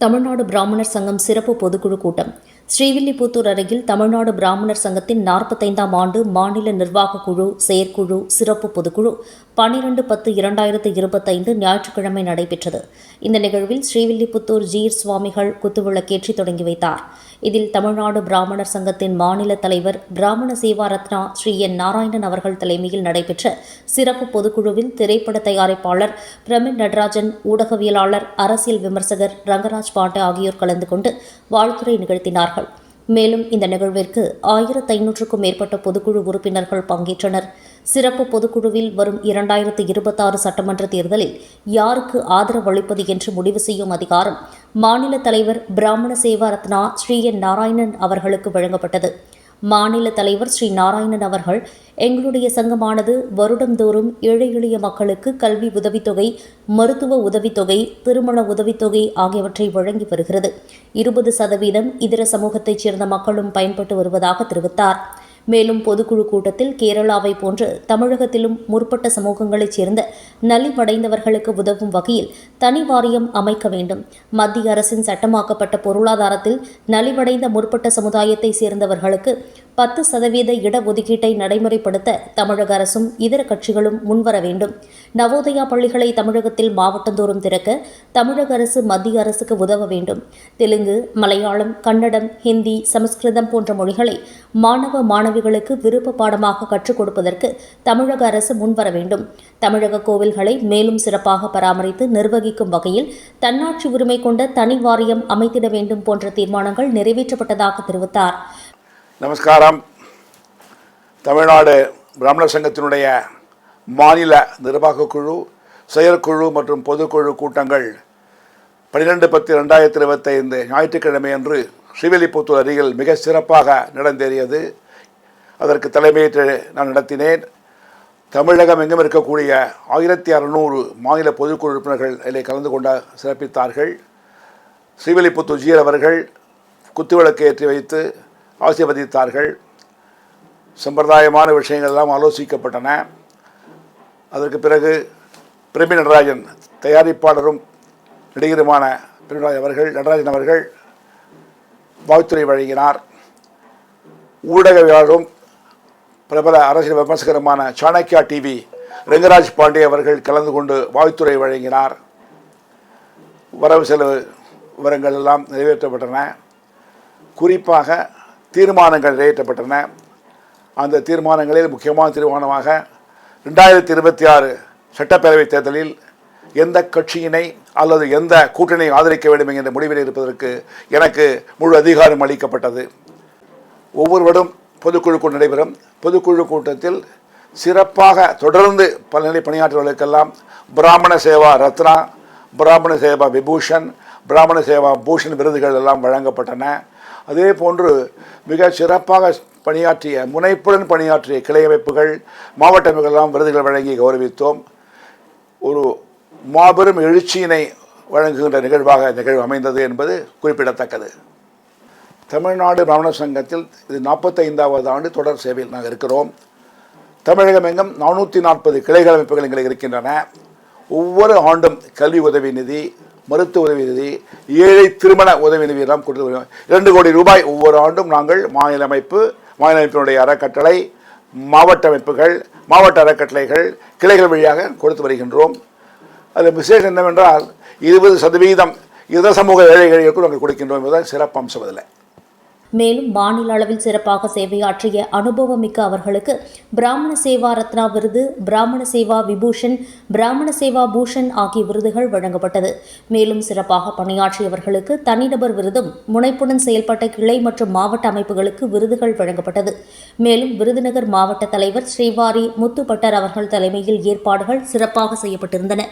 தமிழ்நாடு பிராமணர் சங்கம் சிறப்பு பொதுக்குழு கூட்டம். ஸ்ரீவில்லிபுத்தூர் அருகில் தமிழ்நாடு பிராமணர் சங்கத்தின் நாற்பத்தைந்தாம் ஆண்டு மாநில நிர்வாகக் குழு செயற்குழு சிறப்பு பொதுக்குழு பன்னிரண்டு பத்து இரண்டாயிரத்து இருபத்தைந்து ஞாயிற்றுக்கிழமை நடைபெற்றது. இந்த நிகழ்வில் ஸ்ரீவில்லிபுத்தூர் ஜீர் சுவாமிகள் குத்துவிளக்கேற்றி தொடங்கி வைத்தார். இதில் தமிழ்நாடு பிராமணர் சங்கத்தின் மாநில தலைவர் பிராமண சேவா ரத்னா ஸ்ரீ என் நாராயணன் அவர்கள் தலைமையில் நடைபெற்ற சிறப்பு பொதுக்குழுவில் திரைப்பட தயாரிப்பாளர் பிரமின் நடராஜன் ஊடகவியலாளர் அரசியல் விமர்சகர் ரங்கராஜ் பாண்டே ஆகியோர் கலந்து கொண்டு வாழ்த்துரை நிகழ்த்தினார்கள். மேலும் இந்த நிகழ்விற்கு ஆயிரத்து ஐநூற்றுக்கும் மேற்பட்ட பொதுக்குழு உறுப்பினர்கள் பங்கேற்றனர். சிறப்பு பொதுக்குழுவில் வரும் இரண்டாயிரத்து இருபத்தாறு சட்டமன்ற தேர்தலில் யாருக்கு ஆதரவு அளிப்பது என்று முடிவு செய்யும் அதிகாரம் மாநில தலைவர் பிராமண சேவா ரத்னா ஸ்ரீ என் நாராயணன் அவர்களுக்கு வழங்கப்பட்டது. மாநில தலைவர் ஸ்ரீ நாராயணன் அவர்கள் எங்களுடைய சங்கமானது வருடந்தோறும் ஏழை எளிய மக்களுக்கு கல்வி உதவித்தொகை மருத்துவ உதவித்தொகை திருமண உதவித்தொகை ஆகியவற்றை வழங்கி வருகிறது. இருபது சதவீதம் இதர சமூகத்தைச் சேர்ந்த மக்களும் பயன்பட்டு வருவதாக தெரிவித்தார். மேலும் பொதுக்குழு கூட்டத்தில் கேரளாவை போன்று தமிழகத்திலும் முற்பட்ட சமூகங்களைச் சேர்ந்த நலிவடைந்தவர்களுக்கு உதவும் வகையில் தனி வாரியம் அமைக்க வேண்டும். மத்திய அரசின் சட்டமாக்கப்பட்ட பொருளாதாரத்தில் நலிவடைந்த முற்பட்ட சமுதாயத்தை சேர்ந்தவர்களுக்கு பத்து சதவீத இடஒதுக்கீட்டை நடைமுறைப்படுத்த தமிழக அரசும் இதர கட்சிகளும் முன்வர வேண்டும். நவோதயா பள்ளிகளை தமிழகத்தில் மாவட்டந்தோறும் திறக்க தமிழக அரசு மத்திய அரசுக்கு உதவ வேண்டும். தெலுங்கு மலையாளம் கன்னடம் ஹிந்தி சமஸ்கிருதம் போன்ற மொழிகளை மாணவ மாணவிகளுக்கு விருப்ப பாடமாக கற்றுக் கொடுப்பதற்கு தமிழக அரசு முன்வர வேண்டும். தமிழக கோவில்களை மேலும் சிறப்பாக பராமரித்து நிர்வகிக்கும் வகையில் தன்னாட்சி உரிமை கொண்ட தனி வாரியம் அமைத்திட வேண்டும் போன்ற தீர்மானங்கள் நிறைவேற்றப்பட்டதாக தெரிவித்தார். நமஸ்காரம். தமிழ்நாடு பிராமணர் சங்கத்தினுடைய மாநில நிர்வாகக் குழு செயற்குழு மற்றும் பொதுக்குழு கூட்டங்கள் பன்னிரெண்டு பத்து ரெண்டாயிரத்தி இருபத்தைந்து ஞாயிற்றுக்கிழமை அன்று ஸ்ரீவில்லிபுத்தூர் அருகில் மிக சிறப்பாக நடந்தேறியது. அதற்கு தலைமையேற்று நான் நடத்தினேன். தமிழகம் எங்கும் இருக்கக்கூடிய ஆயிரத்தி அறநூறு மாநில பொதுக்குழு உறுப்பினர்கள் இதில் கலந்து கொண்ட சிறப்பித்தார்கள். ஸ்ரீவில்லிபுத்தூர் ஜீர் அவர்கள் குத்துவிளக்கு ஏற்றி வைத்து ஆசீர்வதித்தார்கள். சம்பிரதாயமான விஷயங்கள் எல்லாம் ஆலோசிக்கப்பட்டன. அதற்கு பிறகு பிரபி நடராஜன் தயாரிப்பாளரும் நடிகருமான பிரமிராஜ் அவர்கள் நடராஜன் அவர்கள் வாழ்த்துறை வழங்கினார். ஊடகவியலாளரும் பிரபல அரசியல் விமர்சகருமான சாணக்கியா டிவி ரெங்கராஜ் பாண்டே அவர்கள் கலந்து கொண்டு வாழ்த்துறை வழங்கினார். வரவு செலவு விவரங்கள் எல்லாம் நிறைவேற்றப்பட்டன. குறிப்பாக தீர்மானங்கள் நிறைவேற்றப்பட்டன. அந்த தீர்மானங்களில் முக்கியமான தீர்மானமாக ரெண்டாயிரத்தி இருபத்தி ஆறு சட்டப்பேரவைத் தேர்தலில் எந்த கட்சியினை அல்லது எந்த கூட்டணியை ஆதரிக்க வேண்டும் என்ற முடிவில் இருப்பதற்கு எனக்கு முழு அதிகாரம் அளிக்கப்பட்டது. ஒவ்வொரு வருடம் பொதுக்குழு கூட்டம் நடைபெறும். பொதுக்குழு கூட்டத்தில் சிறப்பாக தொடர்ந்து பல்நிலை பணியாற்றுவர்களுக்கெல்லாம் பிராமண சேவா ரத்னா பிராமண சேவா விபூஷன் பிராமண சேவா பூஷன் விருதுகள் எல்லாம் வழங்கப்பட்டன. அதே போன்று மிக சிறப்பாக பணியாற்றிய முனைப்புடன் பணியாற்றிய கிளை அமைப்புகள் மாவட்ட விருதுகள் வழங்கி கௌரவித்தோம். ஒரு மாபெரும் எழுச்சியினை வழங்குகின்ற நிகழ்வாக நிகழ்வு அமைந்தது என்பது குறிப்பிடத்தக்கது. தமிழ்நாடு பிராமண சங்கத்தில் இது நாற்பத்தைந்தாவது ஆண்டு தொடர் சேவையில் நாங்கள் இருக்கிறோம். தமிழகம் எங்கும் நானூற்றி நாற்பது கிளைகள் அமைப்புகள் எங்களுக்கு இருக்கின்றன. ஒவ்வொரு ஆண்டும் கல்வி உதவி நிதி மருத்துவ உதவி நிதி ஏழை திருமண உதவி நிதி எல்லாம் கொடுத்து வருகிறோம். இரண்டு கோடி ரூபாய் ஒவ்வொரு ஆண்டும் நாங்கள் மாநில அமைப்பு மாநில அமைப்பினுடைய அறக்கட்டளை மாவட்ட அமைப்புகள் மாவட்ட அறக்கட்டளைகள் கிளைகள் வழியாக கொடுத்து வருகின்றோம் அதில் விசேஷம் என்னவென்றால் இருபது சதவீதம் இதர சமூக ஏழைகளுக்கு நாங்கள் கொடுக்கின்றோம் என்பதுதான் சிறப்பு அம்சம் அதில் மேலும் மாநில அளவில் சிறப்பாக சேவையாற்றிய அனுபவமிக்க அவர்களுக்கு பிராமண சேவா ரத்னா விருது பிராமண சேவா விபூஷன் பிராமண சேவா பூஷன் ஆகிய விருதுகள் வழங்கப்பட்டது. மேலும் சிறப்பாக பணியாற்றியவர்களுக்கு தனிநபர் விருதும் முனைப்புடன் செயல்பட்ட கிளை மற்றும் மாவட்ட அமைப்புகளுக்கு விருதுகள் வழங்கப்பட்டது. மேலும் விருதுநகர் மாவட்ட தலைவர் ஸ்ரீவாரி முத்துப்பட்டர் அவர்கள் தலைமையில் ஏற்பாடுகள் சிறப்பாக செய்யப்பட்டிருந்தன.